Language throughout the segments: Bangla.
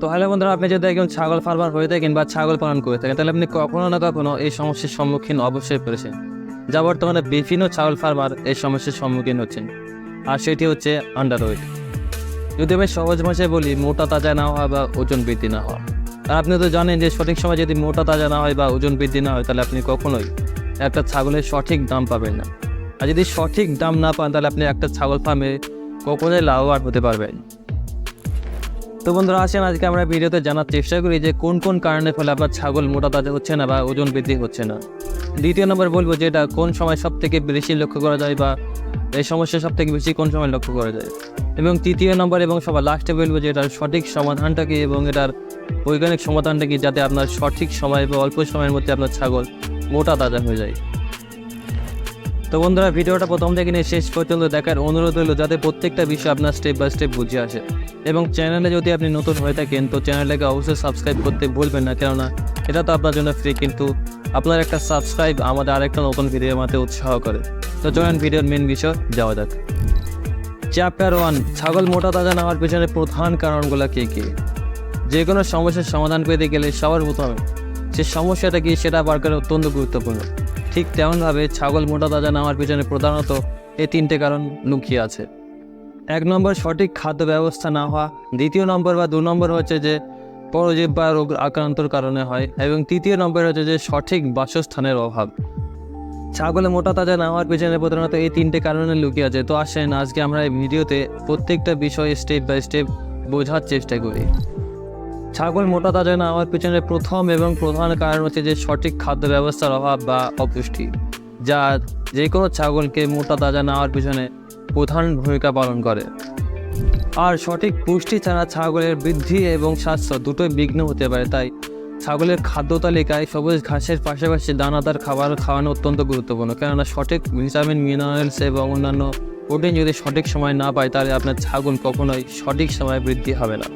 তো হ্যালো বন্ধুরা, আপনি যদি একজন ছাগল ফার্মার হয়ে থাকেন বা ছাগল পালন করে থাকেন, তাহলে আপনি কখনো না কখনো এই সমস্যার সম্মুখীন অবশ্যই পড়েছেন। যা বর্তমানে বিভিন্ন ছাগল ফার্মার এই সমস্যার সম্মুখীন হচ্ছেন। আর সেটি হচ্ছে আন্ডারওয়েট যদি আমি সহজ ভাষায় বলি, মোটা তাজা না হওয়া বা ওজন বৃদ্ধি না হওয়া। আর আপনি তো জানেন যে সঠিক সময় যদি মোটা তাজা না হয় বা ওজন বৃদ্ধি না হয়, তাহলে আপনি কখনোই একটা ছাগলের সঠিক দাম পাবেন না। আর যদি সঠিক দাম না পান, তাহলে আপনি একটা ছাগল ফার্মে কখনোই লাভবান হতে পারবেন তো বন্ধুরা, আসেন, আজকে আমরা ভিডিওতে জানার চেষ্টা করি যে কোন কোন কারণে ফলে আপনার ছাগল মোটা তাজা হচ্ছে না বা ওজন বৃদ্ধি হচ্ছে না। দ্বিতীয় নম্বর বলব যে এটা কোন সময় সব থেকে বেশি লক্ষ্য করা যায় বা এই সমস্যা সব থেকে বেশি কোন সময় লক্ষ্য করা যায়। এবং তৃতীয় নম্বর এবং সবার লাস্টে বলব যে এটার সঠিক সমাধানটা কি এবং এটার বৈজ্ঞানিক সমাধানটা কি যাতে আপনার সঠিক সময় বা অল্প সময়ের মধ্যে আপনার ছাগল মোটা তাজা হয়ে যায়। তো বন্ধুরা, ভিডিওটা প্রথম থেকে নিয়ে শেষ পর্যন্ত দেখার অনুরোধ হলো যাতে প্রত্যেকটা বিষয় আপনার স্টেপ বাই স্টেপ বুঝে আসে। এবং চ্যানেলে যদি আপনি নতুন হয়ে থাকেন, তো চ্যানেলটাকে অবশ্যই সাবস্ক্রাইব করতে ভুলবেন না, কেননা এটা তো আপনার জন্য ফ্রি কিন্তু আপনার একটা সাবস্ক্রাইব আমাদের আরেকটা নতুন ভিডিও মাতে উৎসাহ করে। তো চলেন ভিডিওর মেন বিষয় যাওয়া যাক। চ্যাপ্টার ওয়ান ছাগল মোটা তাজা নেওয়ার পেছনে প্রধান কারণগুলো কী কী? যে কোনো সমস্যার সমাধান পেতে গেলে সবার প্রথমে, সে সমস্যাটা কি সেটা বার করা অত্যন্ত গুরুত্বপূর্ণ। ঠিক তেমনভাবে ছাগল মোটা তাজা নামার পিছনে প্রধানত এই তিনটে কারণ লুকিয়ে আছে। এক নম্বর, সঠিক খাদ্য ব্যবস্থা না হওয়া। দ্বিতীয় নম্বর বা দু নম্বর হচ্ছে যে পরজীব বা রোগ আক্রান্তর কারণে হয় এবং তৃতীয় নম্বর হচ্ছে যে সঠিক বাসস্থানের অভাব। ছাগলে মোটা তাজা না হওয়ার পেছনে প্রধানত এই তিনটে কারণে লুকিয়ে আছে। তো আসেন আজকে আমরা এই ভিডিওতে প্রত্যেকটা বিষয় স্টেপ বাই স্টেপ বোঝার চেষ্টা করি। ছাগল মোটা তাজা না হওয়ার পিছনে প্রথম এবং প্রধান কারণ হচ্ছে যে সঠিক খাদ্য ব্যবস্থার অভাব বা অপুষ্টি, যা যে কোনো ছাগলকে মোটা তাজা না পিছনে প্রধান ভূমিকা পালন করে। আর সঠিক পুষ্টি ছাড়া ছাগলের বৃদ্ধি এবং স্বাস্থ্য দুটোই বিঘ্ন হতে পারে, তাই ছাগলের খাদ্য তালিকায় সবুজ ঘাসের পাশাপাশি দানাদার খাবার খাওয়ানো অত্যন্ত গুরুত্বপূর্ণ। কেননা সঠিক ভিটামিন, মিনারেলস এবং অন্যান্য প্রোটিন যদি সঠিক সময় না পায়, তাহলে আপনার ছাগল কখনোই সঠিক সময়ে বৃদ্ধি হবে না।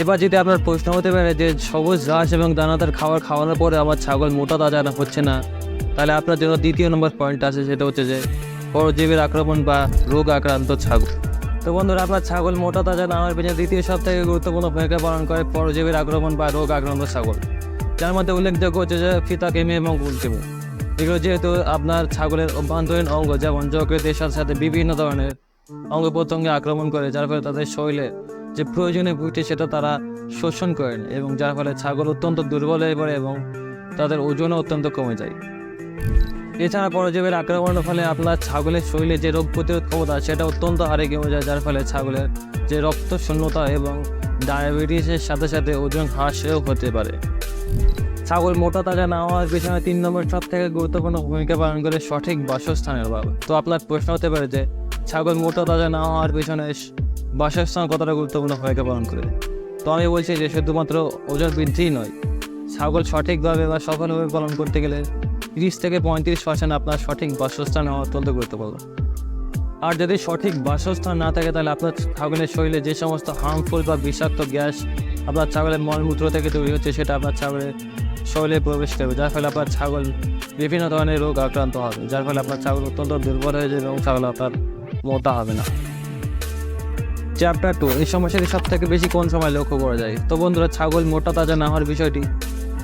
এবার যদি আপনার প্রশ্ন হতে পারে যে সবুজ ঘাস এবং দানাদার খাবার খাওয়ানোর পরে আমার ছাগল মোটা তাজা না হচ্ছে না, তাহলে আপনার জন্য দ্বিতীয় নম্বর পয়েন্ট আছে, সেটা হচ্ছে যে পরজীবীর আক্রমণ বা রোগ আক্রান্ত ছাগল। তো বন্ধুরা, আপনার ছাগল মোটা তাজা না হওয়ার পেছনে দ্বিতীয় সব থেকে গুরুত্বপূর্ণ ভূমিকা পালন করে পরজীবীর আক্রমণ বা রোগ আক্রান্ত ছাগল। যার মধ্যে উল্লেখযোগ্য হচ্ছে যে ফিতা কেমি এবং গুলকেমি এগুলো যেহেতু আপনার ছাগলের অভ্যন্তরীণ অঙ্গ, যেমন যকৃতের সাথে সাথে বিভিন্ন ধরনের অঙ্গ প্রত্যঙ্গে আক্রমণ করে, যার ফলে তাদের শরীরে যে প্রয়োজনীয় পুষ্টি সেটা তারা শোষণ করেন এবং যার ফলে ছাগল অত্যন্ত দুর্বল হয়ে পড়ে এবং তাদের ওজনও অত্যন্ত কমে যায়। এছাড়া পরজীবের আক্রমণের ফলে আপনার ছাগলের শরীরে যে রোগ প্রতিরোধ ক্ষমতা, সেটা অত্যন্ত হারে কমে যায়, যার ফলে ছাগলের যে রক্ত শূন্যতা এবং ডায়াবেটিসের সাথে সাথে ওজন হ্রাসেও হতে পারে। ছাগল মোটা তাজা না হওয়ার পিছনে তিন নম্বর সব থেকে গুরুত্বপূর্ণ ভূমিকা পালন করে সঠিক বাসস্থানের অভাব। তো আপনার প্রশ্ন হতে পারে যে, ছাগল মোটা তাজা না হওয়ার পিছনে বাসস্থান কতটা গুরুত্বপূর্ণ ভূমিকা পালন করে? তো আমি বলছি যে শুধুমাত্র ওজন বৃদ্ধিই নয়, ছাগল সঠিকভাবে বা সফলভাবে পালন করতে গেলে তিরিশ থেকে পঁয়ত্রিশ পার্সেন্ট আপনার সঠিক বাসস্থান হওয়া অত্যন্ত গুরুত্বপূর্ণ। আর যদি সঠিক বাসস্থান না থাকে, তাহলে আপনার ছাগলের শরীরে যে সমস্ত হার্মফুল বা বিষাক্ত গ্যাস আপনার ছাগলের মলমূত্র থেকে তৈরি হচ্ছে, সেটা আপনার ছাগলের শরীরে প্রবেশ করবে, যার ফলে আপনার ছাগল বিভিন্ন ধরনের রোগ আক্রান্ত হবে, যার ফলে আপনার ছাগল অত্যন্ত দুর্বল হয়ে যাবে এবং ছাগল আপনার মোটা হবে না। চ্যাপ্টার টু এই সমস্যাটি সব থেকে বেশি কোন সময় লক্ষ্য করা যায়? তো বন্ধুরা, ছাগল মোটা তাজা না হওয়ার বিষয়টি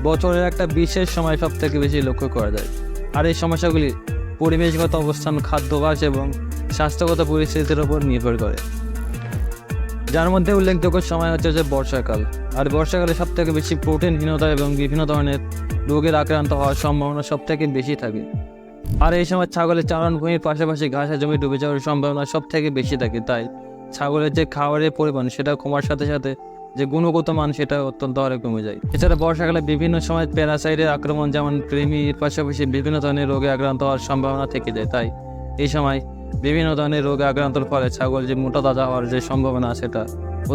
বছরের একটা বিশেষ সময় সব থেকে বেশি লক্ষ্য করা যায়। আর এই সমস্যাগুলি পরিবেশগত অবস্থান, খাদ্যাভ্যাস এবং স্বাস্থ্যগত পরিস্থিতির উপর নির্ভর করে। যার মধ্যে উল্লেখযোগ্য সময় হচ্ছে যে বর্ষাকাল। আর বর্ষাকালে সব থেকে বেশি প্রোটিনহীনতা এবং বিভিন্ন ধরনের রোগের আক্রান্ত হওয়ার সম্ভাবনা সব থেকে বেশি থাকে। আর এই সময় ছাগলের চারণ ভূমির পাশাপাশি ঘাসের জমি ডুবে যাওয়ার সম্ভাবনা সব থেকে বেশি থাকে, তাই ছাগলের যে খাবারের পরিমাণ, সেটা কমার সাথে সাথে যে গুণগত মান, সেটা অত্যন্ত হারে কমে যায়। এছাড়া বর্ষাকালে বিভিন্ন সময় প্যারাসাইডের আক্রমণ, যেমন কৃমির পাশাপাশি বিভিন্ন ধরনের রোগে আক্রান্ত হওয়ার সম্ভাবনা থেকে যায়। তাই এই সময় বিভিন্ন ধরনের রোগে আক্রান্তর ফলে ছাগল যে মোটা তাজা হওয়ার যে সম্ভাবনা, সেটা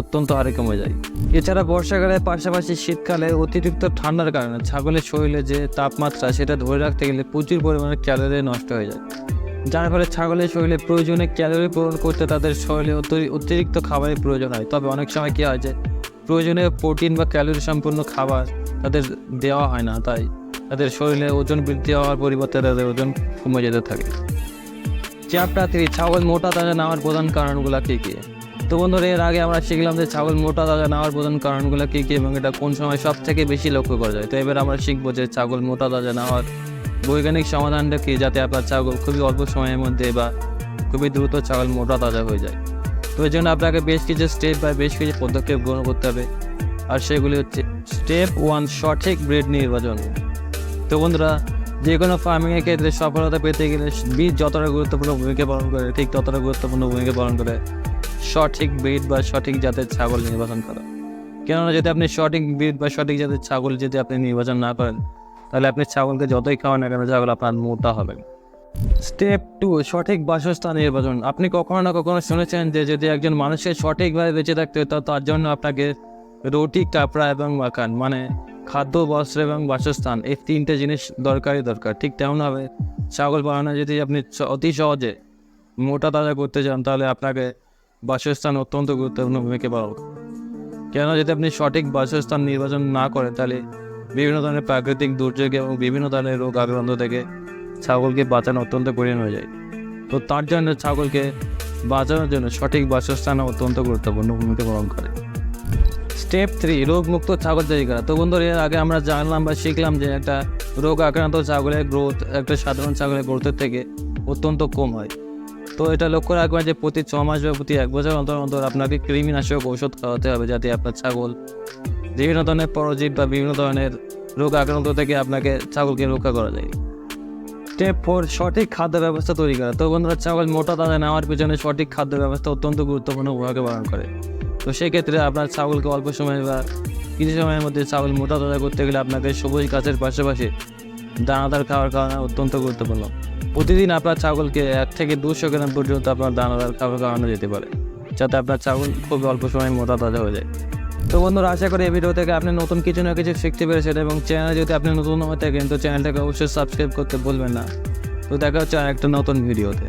অত্যন্ত হারে কমে যায়। এছাড়া বর্ষাকালের পাশাপাশি শীতকালে অতিরিক্ত ঠান্ডার কারণে ছাগলের শরীরে যে তাপমাত্রা, সেটা ধরে রাখতে গেলে প্রচুর পরিমাণে ক্যালোরি নষ্ট হয়ে যায়। যার ফলে ছাগলের শরীরে প্রয়োজনে ক্যালোরি পূরণ করতে তাদের শরীরে অতিরিক্ত খাবারের প্রয়োজন হয়। তবে অনেক সময় কী হয় যে, প্রয়োজনীয় প্রোটিন বা ক্যালোরি সম্পূর্ণ খাবার তাদের দেওয়া হয় না, তাই তাদের শরীরে ওজন বৃদ্ধি হওয়ার পরিবর্তে তাদের ওজন কমে যেতে থাকে। চ্যাপ্টার ছাগল মোটা তাজা নেওয়ার প্রধান কারণগুলো কী কী? তো বন্ধুরা, এর আগে আমরা শিখলাম যে ছাগল মোটা তাজা নেওয়ার প্রধান কারণগুলো কী কী এবং এটা কোন সময় সব থেকে বেশি লক্ষ্য করা যায়। তো এবার আমরা শিখব যে ছাগল মোটা তাজা নেওয়ার বৈজ্ঞানিক সমাধানটা কি যাতে আপনার ছাগল খুবই অল্প সময়ের মধ্যে বা খুবই দ্রুত ছাগল মোটা তাজা হয়ে যায়? তো এই জন্য আপনাকে বেশ কিছু স্টেপ বা বেশ কিছু পদক্ষেপ গ্রহণ করতে হবে। আর সেগুলি হচ্ছে স্টেপ ওয়ান সঠিক ব্রিড নির্বাচন। তো বন্ধুরা যে কোনো ফার্মিংয়ের ক্ষেত্রে সফলতা পেতে গেলে বীজ যতটা গুরুত্বপূর্ণ ভূমিকা পালন করে, ঠিক ততটা গুরুত্বপূর্ণ ভূমিকা পালন করে সঠিক ব্রিড বা সঠিক জাতের ছাগল নির্বাচন করা। কেননা যদি আপনি সঠিক ব্রিড বা সঠিক জাতের ছাগল যদি আপনি নির্বাচন না করেন তাহলে আপনি ছাগলকে যতই খাওয়ান না কেন ছাগল আপনার মোটা হবে। স্টেপ টু সঠিক বাসস্থান নির্বাচন। আপনি কখনো না কখনো শুনেছেন যে যদি একজন মানুষের সঠিকভাবে বেঁচে থাকতে হয়, তার জন্য আপনাকে রুটি কাপড়া এবং মাখান মানে খাদ্য বস্ত্র এবং বাসস্থান এই তিনটে জিনিস দরকারই দরকার। ঠিক তেমনভাবে ছাগল পালনে যদি আপনি অতি সহজে মোটা তাজা করতে চান তাহলে আপনাকে বাসস্থান অত্যন্ত গুরুত্বপূর্ণ ভূমিকা পালন। কেন যদি আপনি সঠিক বাসস্থান নির্বাচন না করেন তাহলে বিভিন্ন ধরনের প্রাকৃতিক দুর্যোগ এবং বিভিন্ন ধরনের রোগ আক্রান্ত থেকে ছাগলকে বাঁচানো অত্যন্ত কঠিন হয়ে যায়। তো তার জন্য ছাগলকে বাঁচানোর জন্য সঠিক বাসস্থান অত্যন্ত গুরুত্বপূর্ণ ভূমিকা পালন করে। স্টেপ থ্রি রোগমুক্ত ছাগল তৈরি করা। তো বন্ধুরা, এর আগে আমরা জানলাম বা শিখলাম যে একটা রোগ আক্রান্ত ছাগলের গ্রোথ একটা সাধারণ ছাগলের গ্রোথের থেকে অত্যন্ত কম হয়। তো এটা লক্ষ্য রাখবেন যে প্রতি ছ মাস বা প্রতি এক বছর অন্তর অন্তর আপনাকে কৃমিনাশক ঔষধ খাওয়াতে হবে যাতে আপনার ছাগল বিভিন্ন ধরনের পরজীব বা বিভিন্ন ধরনের রোগ আক্রান্ত থেকে আপনাকে ছাগলকে রক্ষা করা যায়। স্টেপ ফোর সঠিক খাদ্য ব্যবস্থা তৈরি করা। তো বন্ধুরা, ছাগল মোটা তাজা নেওয়ার পিছনে সঠিক খাদ্য ব্যবস্থা অত্যন্ত গুরুত্বপূর্ণ ভূমিকা পালন করে। তো সেক্ষেত্রে আপনার ছাগলকে অল্প সময় বা কিছু সময়ের মধ্যে ছাগল মোটা তাজা করতে গেলে আপনাকে সবুজ গাছের পাশাপাশি দানাদার খাবার খাওয়ানো অত্যন্ত গুরুত্বপূর্ণ। প্রতিদিন আপনার ছাগলকে এক থেকে দুশো গ্রাম পর্যন্ত আপনার দানাদার খাবার খাওয়ানো যেতে পারে, যাতে আপনার ছাগল খুব অল্প সময় মোটা তাজা হয়ে যায়। তো বন্ধুরা, আশা করি এই ভিডিও থেকে আপনি নতুন কিছু না কিছু শিখতে পেরেছেন এবং চ্যানেলে যদি আপনি নতুন হয়ে থাকেন, তো চ্যানেলটাকে অবশ্যই সাবস্ক্রাইব করতে ভুলবেন না। তো দেখা হচ্ছে আর একটা নতুন ভিডিওতে